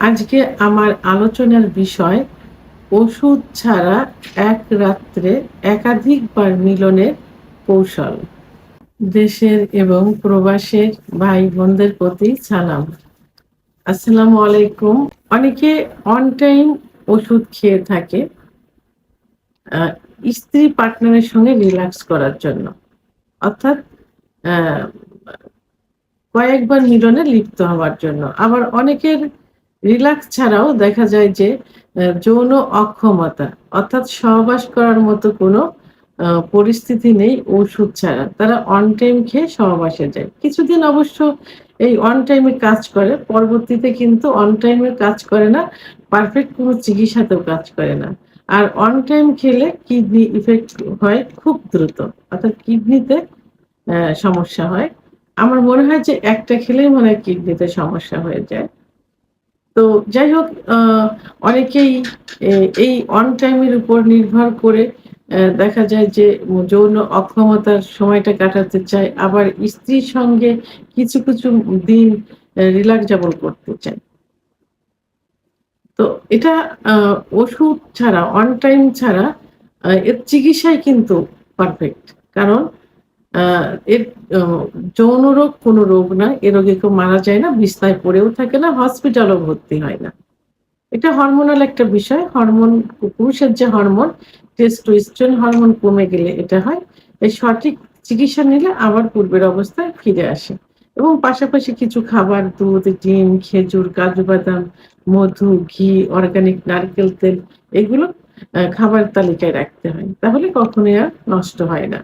আজকে আমার আলোচনার বিষয়, ওষুধ ছাড়া এক রাত্রে একাধিকবার মিলনের কৌশল। দেশের এবং প্রবাসের ভাই বোনদের প্রতি সালাম। আসসালামু আলাইকুম। অনেকে অন টাইম ওষুধ খেয়ে থাকে স্ত্রী পার্টনারের সঙ্গে রিল্যাক্স করার জন্য। অর্থাৎ কয়েকবার মিলনে লিপ্ত হওয়ার জন্য। আবার অনেকের রিল্যাক্স ছাড়াও দেখা যায় যে যৌন অক্ষমতা, অর্থাৎ সহবাস করার মতো কোনো পরিস্থিতি নেই ওষুধ ছাড়া। তারা অন টাইম খেয়ে সহবাসে যায়। কিছুদিন অবশ্য এই অন টাইমে কাজ করে, পরবর্তীতে কিন্তু অন টাইমে কাজ করে না পারফেক্ট কোনো চিকিৎসাতেও কাজ করে না। আর অন টাইম খেলে কিডনি ইফেক্ট হয় খুব দ্রুত, অর্থাৎ কিডনিতে সমস্যা হয়। আমার মনে হয় যে একটা খেলেই মনে হয় কিডনিতে সমস্যা হয়ে যায়। তো যাই হোক অনেকেই এই অন টাইমের উপর নির্ভর করে দেখা যায় যে যৌন অক্ষমতার সময়টা কাটাতে চায়, আবার স্ত্রীর সঙ্গে কিছু কিছু দিন রিল্যাক্স যাপন করতে চায়। তো এটা ওষুধ ছাড়া অন টাইম ছাড়া এর চিকিৎসায় কিন্তু পারফেক্ট কারণ এর যৌন রোগ কোনো রোগ না, এ রোগে কেউ মারা যায় না বিছনায় পড়েও থাকে না, হসপিটালও ভর্তি হয় না। এটা হরমোনাল একটা বিষয় হরমোন পুরুষের যে হরমোন টেস্টোস্টেরন হরমোন কমে গেলে এটা হয়, এই সঠিক চিকিৎসা নিলে আবার পূর্বের অবস্থায় ফিরে আসে। এবং পাশাপাশি কিছু খাবার, দুধ, ডিম, খেজুর, কাজু বাদাম, মধু, ঘি অর্গানিক নারকেল তেল, এগুলো খাবার তালিকায় রাখতে হয়। তাহলে কখনোই আর নষ্ট হয় না।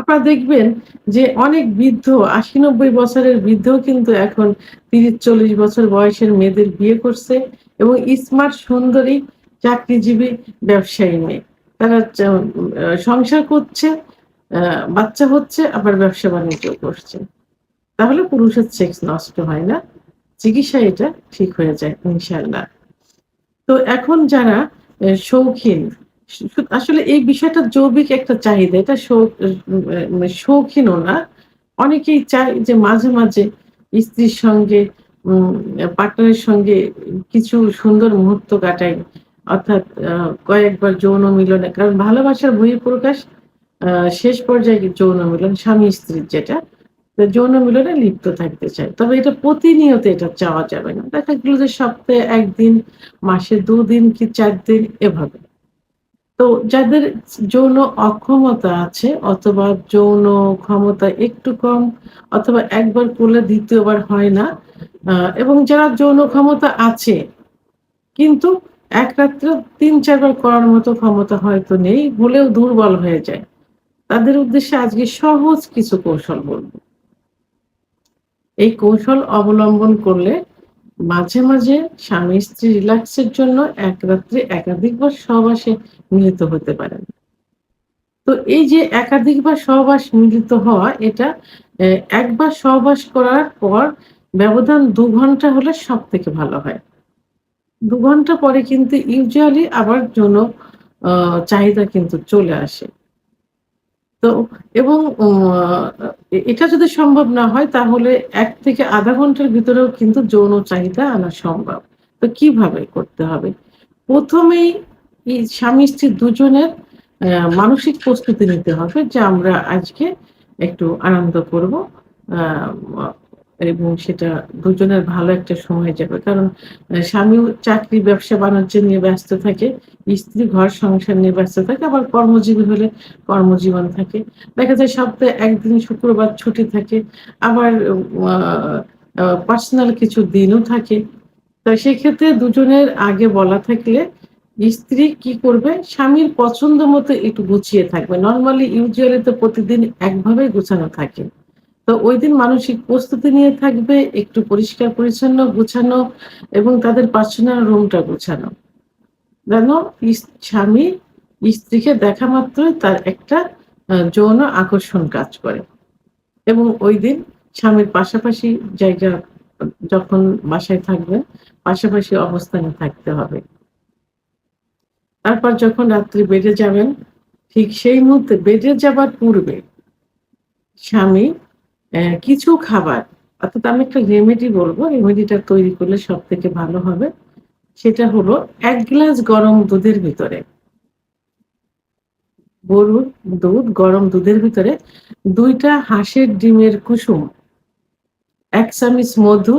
আপনারা দেখবেন যে অনেক বৃদ্ধ আশি নব্বই বছরের বৃদ্ধ কিন্তু এখন তিরিশ চল্লিশ বছর বয়সের মেয়েদের বিয়ে করছে এবং স্মার্ট সুন্দরী, চাকরিজীবী ব্যবসায়ী মেয়ে। তারা সংসার করছে বাচ্চা হচ্ছে, আবার ব্যবসা বাণিজ্য করছে। তাহলে পুরুষের সেক্স নষ্ট হয় না। চিকিৎসা এটা ঠিক হয়ে যায় ইনশাল্লাহ তো এখন যারা শৌখিন আসলে এই বিষয়টা জৈবিক একটা চাহিদা এটা উম, শৌখিনও না। অনেকেই চায় যে মাঝে মাঝে স্ত্রীর সঙ্গে পার্টনারের সঙ্গে কিছু সুন্দর মুহূর্ত কাটাই অর্থাৎ কয়েকবার যৌন মিলনে কারণ ভালোবাসার বহিঃপ্রকাশ আহ, শেষ পর্যায়ে যৌন মিলন স্বামী স্ত্রীর যেটা যৌন মিলনে লিপ্ত থাকতে চায়। তবে এটা প্রতিনিয়ত এটা চাওয়া যাবে না। দেখা গেল যে সপ্তাহে একদিন মাসে দুদিন কি চার দিন এভাবে। তো যাদের যৌন অক্ষমতা আছে অথবা যৌন ক্ষমতা একটু কম অথবা একবার করলে দ্বিতীয়বার হয় না এবং যারা যৌন ক্ষমতা আছে, কিন্তু এক রাত্রে তিন চারবার করার মতো ক্ষমতা হয়তো নেই, হলেও দুর্বল হয়ে যায়। তাদের উদ্দেশ্যে আজকে সহজ কিছু কৌশল বলব। এই কৌশল অবলম্বন করলে মাঝে মাঝে স্বামী স্ত্রী রিল্যাক্সের জন্য এক রাত্রে একাধিকবার সহবাসে মিলিত হতে পারেন। তো এই যে একাধিকবার সহবাস মিলিত হওয়া এটা একবার সহবাস করার পর ব্যবধান দু ঘণ্টা হলে সব থেকে ভালো হয়। দু ঘণ্টা পরে কিন্তু ইউজুয়ালি আবার আহ, চাহিদা কিন্তু চলে আসে। তো, এবং এটা যদি সম্ভব না হয়, তাহলে এক থেকে আধা ঘণ্টার ভিতরেও কিন্তু যৌন চাহিদা আনা সম্ভব। তো কীভাবে করতে হবে? প্রথমেই স্বামী স্ত্রী দুজনের মানসিক প্রস্তুতি নিতে হবে যে আমরা আজকে একটু আনন্দ করব এবং সেটা দুজনের ভালো একটা সময় যাবে। কারণ স্বামীও চাকরি, ব্যবসা, বাণিজ্য নিয়ে ব্যস্ত থাকে, স্ত্রী ঘর, সংসার নিয়ে ব্যস্ত থাকে, আবার কর্মজীবী হলে কর্মজীবন থাকে। দেখা যায় সপ্তাহে একদিন শুক্রবার ছুটি থাকে, আবার পার্সোনাল কিছু দিনও থাকে। তো সেক্ষেত্রে দুজনের আগে বলা থাকলে স্ত্রী কি করবে? স্বামীর পছন্দ মতো একটু গুছিয়ে থাকবে। নর্মালি ইউজুয়ালি তো প্রতিদিন একভাবে গুছানো থাকে। তো ওই দিন মানসিক প্রস্তুতি নিয়ে থাকবে, একটু পরিষ্কার, পরিচ্ছন্ন, গুছানো এবং তাদের পার্সোনাল রুমটা গুছানো। যেন স্বামী স্ত্রীকে দেখা মাত্রই তার একটা যৌন আকর্ষণ কাজ করে। এবং ওই দিন স্বামীর পাশাপাশি জায়গা, যখন বাসায় থাকবেন পাশাপাশি অবস্থানে থাকতে হবে। তারপর যখন রাত্রি বেডে যাবেন ঠিক সেই মুহূর্তে বেডে যাবার পূর্বে স্বামী কিছু খাবার, অর্থাৎ আমি একটা রেমেডি বলব রেমেডিটা তৈরি করলে সব থেকে ভালো হবে। সেটা হলো এক গ্লাস গরম দুধের ভিতরে। গরুর দুধ, গরম দুধের ভিতরে দুইটা হাঁসের ডিমের কুসুম, এক চামচ মধু